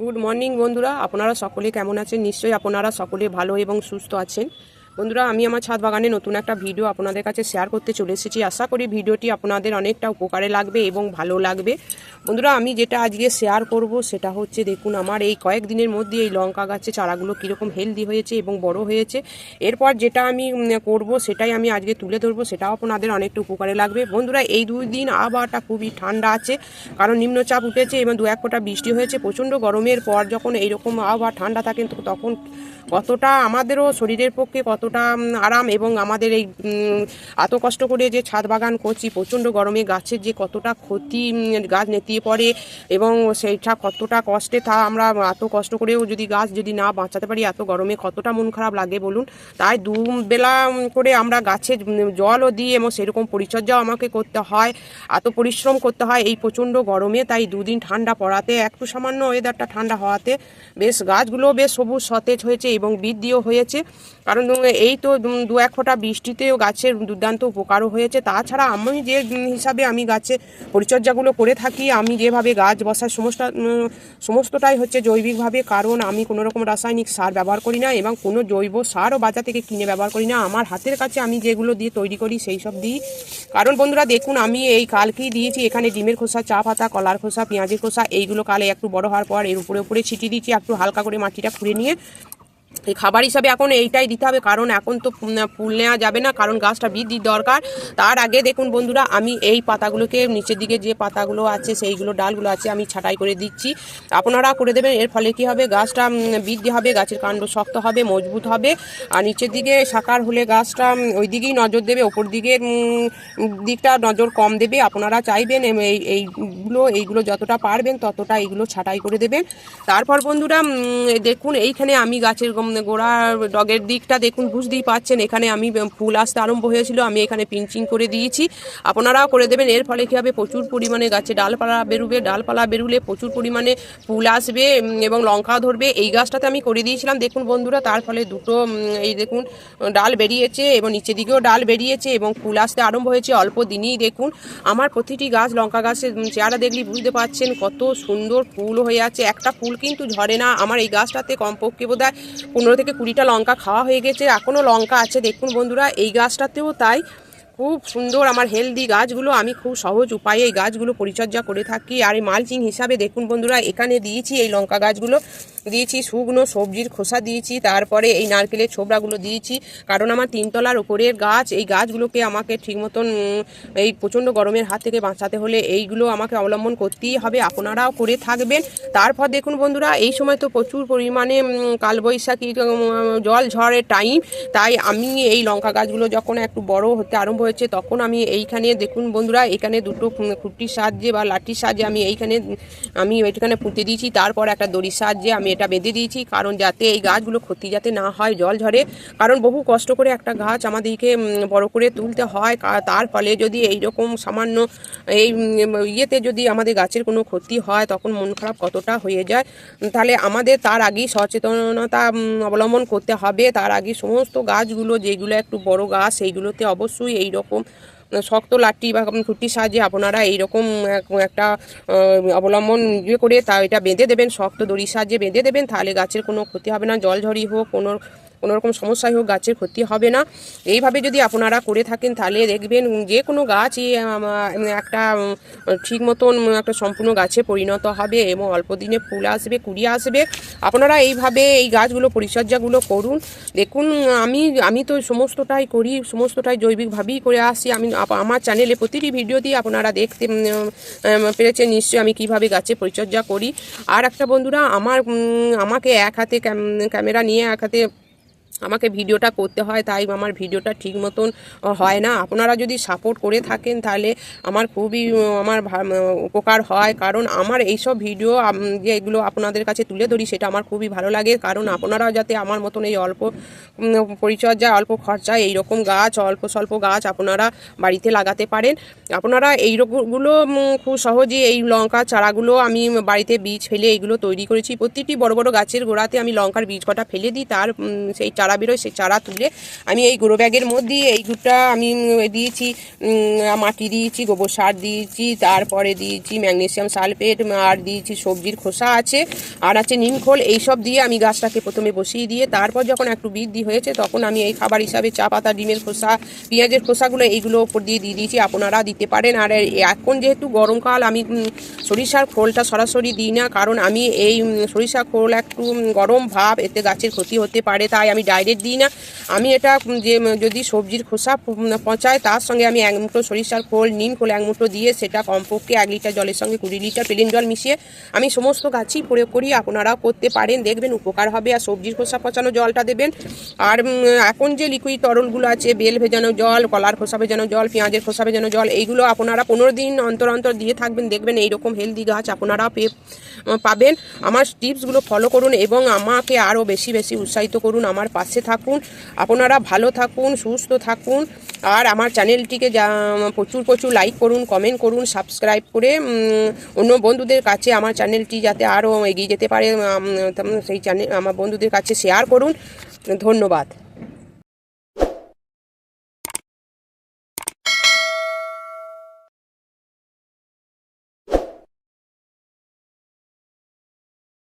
Good morning বন্ধুরা। আপনারা সকলে কেমন আছেন? নিশ্চয়ই আপনারা সকলে ভালো এবং সুস্থ আছেন। বন্ধুরা, আমি আমার ছাদ বাগানে নতুন একটা ভিডিও আপনাদের কাছে শেয়ার করতে চলে এসেছি। আশা করি ভিডিওটি আপনাদের অনেকটা উপকারে লাগবে এবং ভালো লাগবে। বন্ধুরা, আমি যেটা আজকে শেয়ার করব সেটা হচ্ছে, দেখুন আমার এই কয়েকদিনের মধ্যে এই লঙ্কা গাছের চারাগুলো কীরকম হেলদি হয়েছে এবং বড় হয়েছে। এরপর যেটা আমি করব সেটাই আমি আজকে তুলে ধরবো, সেটাও আপনাদের অনেকটা উপকারে লাগবে। বন্ধুরা, এই দুই দিন আবহাওয়াটা খুবই ঠান্ডা আছে, কারণ নিম্নচাপ উঠেছে এবং দু এক ফোঁটা বৃষ্টি হয়েছে। প্রচণ্ড গরমের পর যখন এইরকম আবহাওয়া ঠান্ডা থাকে তখন কতটা আমাদেরও শরীরের পক্ষে কতটা আরাম এবং আমাদের এই এত কষ্ট করে যে ছাদ বাগান করছি, প্রচণ্ড গরমে গাছের যে কতটা ক্ষতি গাছ নেতিয়ে পড়ে এবং সেইটা কতটা কষ্টে তা আমরা এত কষ্ট করেও যদি গাছ যদি না বাঁচাতে পারি, এত গরমে কতটা মন খারাপ লাগে বলুন? তাই দু বেলা করে আমরা গাছে জলও দিই এবং সেরকম পরিচর্যাও আমাকে করতে হয়, এত পরিশ্রম করতে হয় এই প্রচণ্ড গরমে, তাই দুদিন ঠান্ডা পড়াতে, একটু সামান্য ওয়েদারটা ঠান্ডা হওয়াতে, বেশ গাছগুলো বেশ সবুজ সতেজ হয়েছে এবং বৃদ্ধিও হয়েছে। কারণ এই তো দু- এক ফোঁটা বৃষ্টিতেও গাছের দুর্দান্ত উপকারও হয়েছে। তাছাড়া আমি যে হিসাবে আমি গাছে পরিচর্যাগুলো করে থাকি, আমি যেভাবে গাছ বসার সমস্ত সমস্তটাই হচ্ছে জৈবিকভাবে, কারণ আমি কোনো রকম রাসায়নিক সার ব্যবহার করি না এবং কোনো জৈব সারও বাজার থেকে কিনে ব্যবহার করি না। আমার হাতের কাছে আমি যেগুলো দিয়ে তৈরি করি সেই সব দিই। কারণ বন্ধুরা, দেখুন, আমি এই কালকেই দিয়েছি, এখানে ডিমের খোসা, চা পাতা, কলার খোসা, পেঁয়াজের খোসা, এইগুলো কালে একটু বড় হওয়ার পর এর উপরে উপরে ছিটিয়ে দিচ্ছি একটু হালকা করে মাটিটা খুঁড়ে নিয়ে এই খাবার হিসাবে এখন এইটাই দিতে হবে, কারণ এখন তো ফুল নেওয়া যাবে না, কারণ গাছটা বৃদ্ধির দরকার। তার আগে দেখুন বন্ধুরা, আমি এই পাতাগুলোকে, নিচের দিকে যে পাতাগুলো আছে, সেইগুলো, ডালগুলো আছে, আমি ছাঁটাই করে দিচ্ছি। আপনারা করে দেবেন, এর ফলে কি হবে, গাছটা বৃদ্ধি হবে, গাছের কাণ্ড শক্ত হবে, মজবুত হবে। আর নিচের দিকে সাকার হলে গাছটা ওই দিকেই নজর দেবে, ওপর দিকে দিকটা নজর কম দেবে। আপনারা চাইবেন এই, এইগুলো এইগুলো যতটা পারবেন, ততটা এইগুলো ছাঁটাই করে দেবেন। তারপর বন্ধুরা দেখুন, এইখানে আমি গাছের গম- গোড়া ডগের দিকটা দেখুন, বুঝতেই পাচ্ছেন, এখানে আমি ফুল আসতে আরম্ভ হয়েছিল, আমি এখানে পিঞ্চিং করে দিয়েছি। আপনারাও করে দেবেন, এর ফলে কী হবে, প্রচুর পরিমাণে গাছে ডালপালা বেরোবে, ডালপালা বেরুলে প্রচুর পরিমাণে ফুল আসবে এবং লঙ্কা ধরবে। এই গাছটাতে আমি করে দিয়েছিলাম, দেখুন বন্ধুরা, তার ফলে দুটো এই দেখুন, ডাল বেরিয়েছে, এবং নিচের দিকেও ডাল বেরিয়েছে, এবং ফুল আসতে আরম্ভ হয়েছে অল্প দিনেই, দেখুন। আমার প্রতিটি গাছ, লঙ্কা গাছের চেহারা দেখলেই বুঝতে পারছেন কত সুন্দর ফুল হয়ে আছে। একটা ফুল কিন্তু ঝরে না, আমার এই গাছটাতে কমপক্ষে বোধ হয় পনেরো থেকে কুড়িটা লঙ্কা খাওয়া হয়ে গেছে এখনও লঙ্কা আছে। দেখুন বন্ধুরা, এই গাছটাতেও তাই খুব সুন্দর আমার হেলদি গাছগুলো। আমি খুব সহজ উপায়ে এই গাছগুলো পরিচর্যা করে থাকি। আর এই মালচিং হিসাবে দেখুন বন্ধুরা, এখানে দিয়েছি এই লঙ্কা গাছগুলো। দিয়েছি শুকনো সবজির খোসা দিয়েছি, তারপরে এই নারকেলের ছোবড়াগুলো দিয়েছি। কারণ আমার তিনতলার উপরের গাছ, এই গাছগুলোকে আমাকে ঠিক মতন এই প্রচণ্ড গরমের হাত থেকে বাঁচাতে হলে এইগুলো আমাকে অবলম্বন করতেই হবে। আপনারাও করে থাকবেন। তারপর দেখুন বন্ধুরা, এই সময় তো প্রচুর পরিমাণে কালবৈশাখী জল ঝড়ের টাইম তাই আমি এই লঙ্কা গাছগুলো যখন একটু বড় হতে আরম্ভ হয়েছে, তখন আমি এইখানে, দেখুন বন্ধুরা, এখানে দুটো খুঁটির সাহায্যে বা লাঠির সাহায্যে আমি এইখানে, আমি এখানে পুঁতে দিয়েছি, তারপর একটা দড়ির সাহায্যে আমি এটা বেঁধে দিয়েছি, কারণ যাতে এই গাছগুলো ক্ষতি যাতে না হয়, জল ঝরে। কারণ বহু কষ্ট করে একটা গাছ আমাদেরকে বড় করে তুলতে হয় তার ফলে যদি এই রকম সামান্য এই ইয়েতে যদি আমাদের গাছের কোনো ক্ষতি হয়, তখন মন খারাপ কতটা হয়ে যায়। তাহলে আমাদের তার আগেই সচেতনতা অবলম্বন করতে হবে। তার আগে সমস্ত গাছগুলো, যেগুলো একটু বড় গাছ, সেইগুলোতে অবশ্যই এই রকম শক্ত লাঠি বা খুঁটির সাহায্যে আপনারা এইরকম এক- একটা অবলম্বন ইয়ে করে তা, এটা বেঁধে দেবেন, শক্ত দড়ির সাহায্যে বেঁধে দেবেন, তাহলে গাছের কোনো ক্ষতি হবে না, জল ঝড়ি হোক, কোনো কোনো রকম সমস্যাই হোক গাছের ক্ষতি হবে না। এইভাবে যদি আপনারা করে থাকেন তাহলে দেখবেন যে কোনো গাছই একটা ঠিক মতন একটা সম্পূর্ণ গাছে পরিণত হবে এবং অল্প দিনে ফুল আসবে, কুড়ি আসবে। আপনারা এইভাবে এই গাছগুলো পরিচর্যাগুলো করুন। দেখুন, আমি আমি তো সমস্তটাই করি, সমস্তটাই জৈবিকভাবেই করে আসছি আমি আমার চ্যানেলে প্রতিটি ভিডিও ভিডিওতেই আপনারা দেখতে পেরেছেন নিশ্চয়ই আমি কীভাবে গাছে পরিচর্যা করি। আর একটা বন্ধুরা, আমার আমাকে এক হাতে ক্যামেরা নিয়ে এক হাতে আমাকে ভিডিওটা করতে হয় তাই আমার ভিডিওটা ঠিক মতন হয় না। আপনারা যদি সাপোর্ট করে থাকেন তাহলে আমার খুবই আমার উপকার হয়। কারণ আমার এইসব ভিডিও যে এগুলো আপনাদের কাছে তুলে ধরি সেটা আমার খুবই ভালো লাগে। কারণ আপনারাও যাতে আমার মতন এই অল্প উম, পরিচর্যা অল্প খরচায় এইরকম গাছ অল্প স্বল্প গাছ আপনারা বাড়িতে লাগাতে পারেন। আপনারা এইরকমগুলো খুব সহজেই এই লঙ্কা চারাগুলো আমি বাড়িতে বীজ ফেলে এইগুলো তৈরি করেছি। প্রতিটি বড় বড় গাছের গোড়াতে আমি লঙ্কার বীজ কটা ফেলে দিই তার সেই চারা চারা বেরোয়, সেই চারা তুলে আমি এই গ্রো ব্যাগের মধ্যে এই এইগুলোটা আমি দিয়েছি মাটি দিয়েছি, গোবর সার দিয়েছি, তারপরে দিয়েছি ম্যাগনেশিয়াম সালফেট, আর দিয়েছি সবজির খোসা আছে, আর আছে নিমখোল এইসব দিয়ে আমি গাছটাকে প্রথমে বসিয়ে দিয়ে তারপর যখন একটু বৃদ্ধি হয়েছে তখন আমি এই খাবার হিসাবে চা পাতা, ডিমের খোসা, পেঁয়াজের খোসাগুলো এইগুলো ওপর দিয়ে দিয়ে দিয়েছি, আপনারা দিতে পারেন। আর এখন যেহেতু গরমকাল, আমি সরিষার খোলটা সরাসরি দিই না, কারণ আমি এই সরিষা খোল একটু গরম ভাব, এতে গাছের ক্ষতি হতে পারে, তাই আমি ডাইরেক্ট দিই না। আমি এটা যে যদি সবজির খোসা পচায় তার সঙ্গে আমি এক মুঠো সরিষার খোল, নিম খোল এক মুঠো দিয়ে সেটা কমপক্ষে এক লিটার জলের সঙ্গে কুড়ি লিটার প্লেন জল মিশিয়ে আমি সমস্ত গাছই প্রয়োগ করি। আপনারাও করতে পারেন, দেখবেন উপকার হবে। আর সবজির খোসা পচানো জলটা দেবেন। আর এখন যে লিকুইড তরলগুলো আছে, বেল ভেজানো জল, কলার খোসা ভেজানো জল, পেঁয়াজের খোসা ভেজানো জল, এইগুলো আপনারা পনেরো দিন অন্তর অন্তর দিয়ে থাকবেন। দেখবেন এইরকম হেলদি গাছ আপনারা পেয়ে পাবেন। আমার টিপসগুলো ফলো করুন এবং আমাকে আরও বেশি বেশি উৎসাহিত করুন। আমার পাশে থাকুন, আপনারা ভালো থাকুন, সুস্থ থাকুন, আর আমার চ্যানেলটিকে যা, প্রচুর প্রচুর লাইক করুন কমেন্ট করুন সাবস্ক্রাইব করে অন্য বন্ধুদের কাছে আমার চ্যানেলটি যাতে আরও এগিয়ে যেতে পারে সেই চ্যানেল আমার বন্ধুদের কাছে শেয়ার করুন। ধন্যবাদ।